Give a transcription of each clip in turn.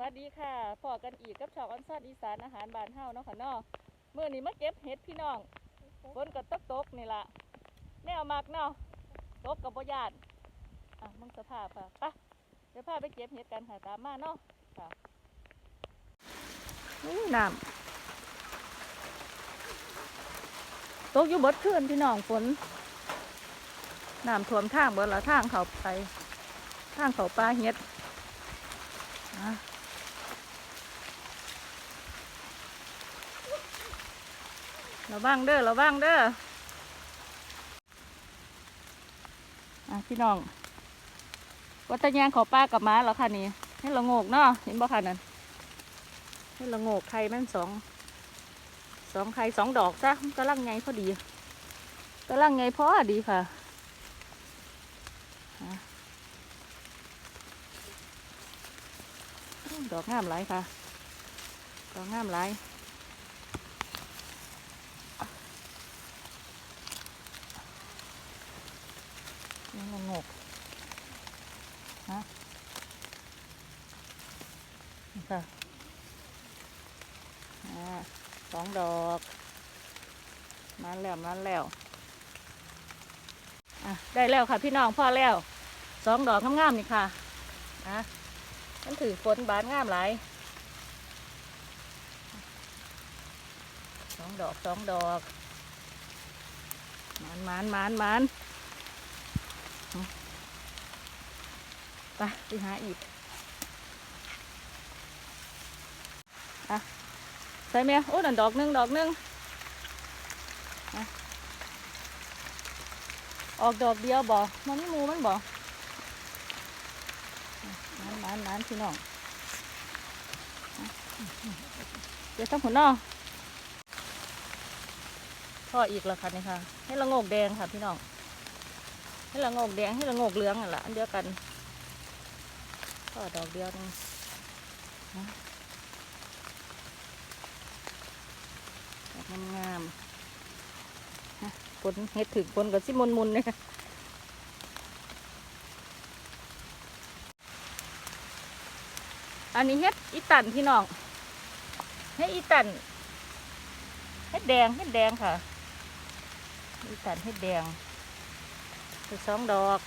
วัสดีค่ะพอกันอีกกับช่องออนซอนอีสานอาหารบานเฮาเนาะค่ะเนาะเมื่อนี้มาเก็บเห็ดพี่น้องฝนก็ตกตกนี่ล่ะแนวมักเนาะตกกับบ่ยานอะมึงสภาพค่ะปะเดี๋ยวพาไปเก็บเห็ดกันค่ะตามมาเนาะค่ะนี่น้ำตกอยู่บดคืนพี่น้องฝนน้ำท่วมทางเบิดละทางเขาไปทางเขาปลาเห็ด ระวังเด้อระวังเด้ออะพี่น้องวัตยางขอป้ากับม้าแล้วค่ะนี่ให้ละโงกเนาะเห็นบ่ค่ะนั่นให้ละโงกไข่มันสองสองไข่สองดอกซะมันกำลังไงพอดีกำลังไงพอดีค่ะดอกงามหลายค่ะดอกงามหลาย นี่งงกฮะนี่ค่ะอ่าสองดอก มาแล้วมาแล้วอะได้แล้วค่ะพี่น้องพ่อแล้วสองดอกงามๆนี่ค่ะอะมันถือฝนบานงามหลายสองดอกสองดอกมันมันมันมัน ไปไปหาอีกอะใส่เมียโอ้นั่นดอกหนึงดอกหนึงอะออกดอกเดียวบ่มันไม่มูมันบ่มันมันมันพี่น้องเดี๋ยวทั้งผลนอพ่ออีกแล้วค่ะนี่ค่ะ ให้ละงกแดงค่ะพี่น้อง ให้ละโงกแดงให้ละโงกเหลืองนั่นแหละอันเดียวกันพ่อดอกเดียวนึงนะดอกงามๆฮะฝนเห็ดถึงฝนกับซิมุนมุนเนี่ยอันนี้เฮ็ดอีตันพี่น้องเฮ็ดอีตันเฮ็ดแดงเฮ็ดแดงค่ะอีตันเฮ็ดแดง สองดอก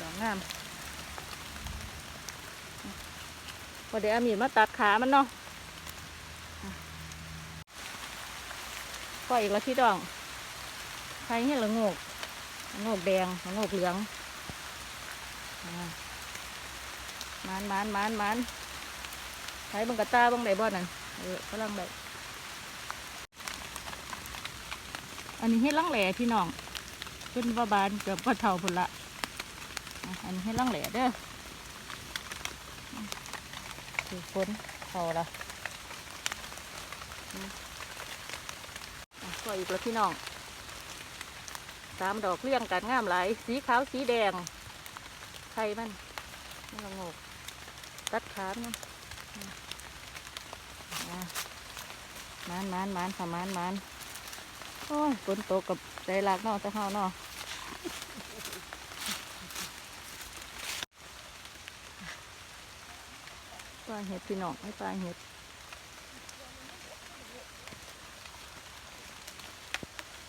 ดอกงามพอเดี๋ยวมีดมาตัดขามันเนาะก็อีกแล้วพี่ดองใครเห็นละโงกโงกแดงโงกเหลืองอ่ามันมันมันมันใช้บังกะตาบังไดบ่อนั่นเออกำลังได้อันนี้ให้ลังแหล่พี่น้อง นว่าบานเกือบก็เท่าพุ่นละอันนี้ให้ลังแหล่เด้อคือฝนเท่าละก็อีกแล้วพี่น้องสามดอกเรียงกันงามหลาย สีขาวสีแดงไข่มันนี่ละงกตัดขาเนาะมานมานมานค่ะมานมานโอ้ยฝนตกกับใจรักเนาะจะเข้าเนาะ ปลาเห็ดพี่น้องไม่ปลาเห็ด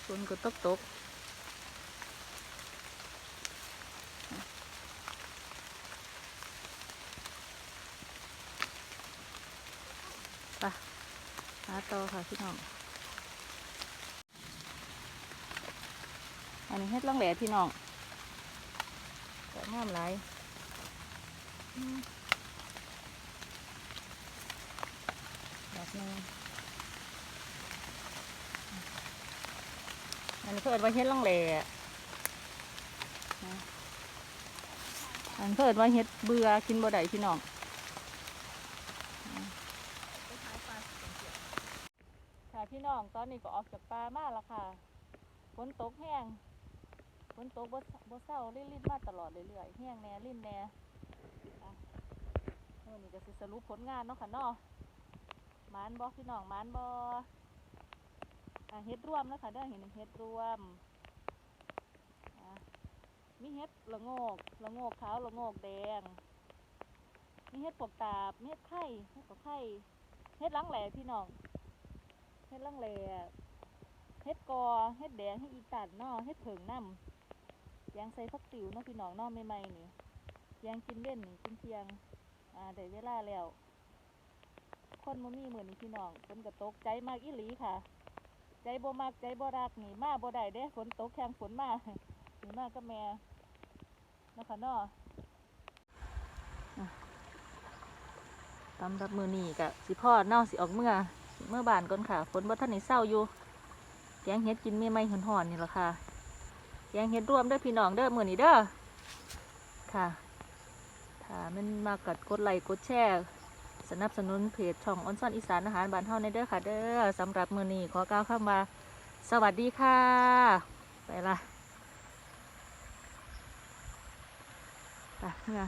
ฝนก็ตกตกปหาต่อค่ะพี่น้อง อันนี้เฮ็ดล่องแหล่พี่น้องแต่งามหลายอืมดอก หนึงอันนี้เพิ่นว่าเฮ็ดล่องแหล่นะอันเพิ่นว่าเฮ็ดเบื่อกินบ่ได้พี่น้องค่ะพี่น้องตอนนี้ก็ออกจากป่ามาแล้วค่ะฝนตกแห้งฝนตกบ่บ่เศร้าลิ่นๆมาตลอดเรื่อยๆแห้งแน่ลิ่นแน่อะวันนี้ก็สิสรุปผลงานเนาะค่ะเนาะ มานบ่พี่น้องมานบอเฮ็ดรวมแล้วค่ะเด้อเห็นเฮ็ดรวมมีเฮ็ดละโงกละโงกขาวละโงกแดง มีเฮ็ดปวกตาบมีเฮ็ดไข่เฮ็ดกับไข่เฮ็ดลังแหล่พี่น้องเฮ็ดลังแหล่เฮ็ดกอเฮ็ดแดงเฮ็ดอีตันนาะเฮ็ดเผิงน้ำแยงใส่ฟักติ๋วเนาะพี่น้องเนาะใหม่ๆนี่แยงกินเล่นนี่กินเที่ยง อ่าได้เวลาแล้ว คนบ่มีเหมือนพี่น้องฝนก็ตกใจมากอีหลีค่ะ ใจบ่มักใจบ่รักหนีมาบ่ได้เด้ฝนตกแข่งฝนมานี่มากับแม่นะคะนอะสำรับมื้อนี้ก็สิพ่อเนาสิออกเมื่อ เมื่อบานก่อนค่ะ ฝนบ่ทันได้เศร้าอยู่แกงเฮ็ดกินเมียใหม่หอนๆนี่ล่ะค่ะแกงเฮ็ดรวมเด้อพี่น้องเด้อมือนี้เด้อค่ะถ้ามันมากกดกดไลค์กดแชร์ สนับสนุนเพจช่องออนซอนอีสานอาหารบ้านเฮาในเด้อค่ะเด้อสำหรับมื้อนี้ขอกล่าวคำว่าสวัสดีค่ะ ไปละไปเมื่อ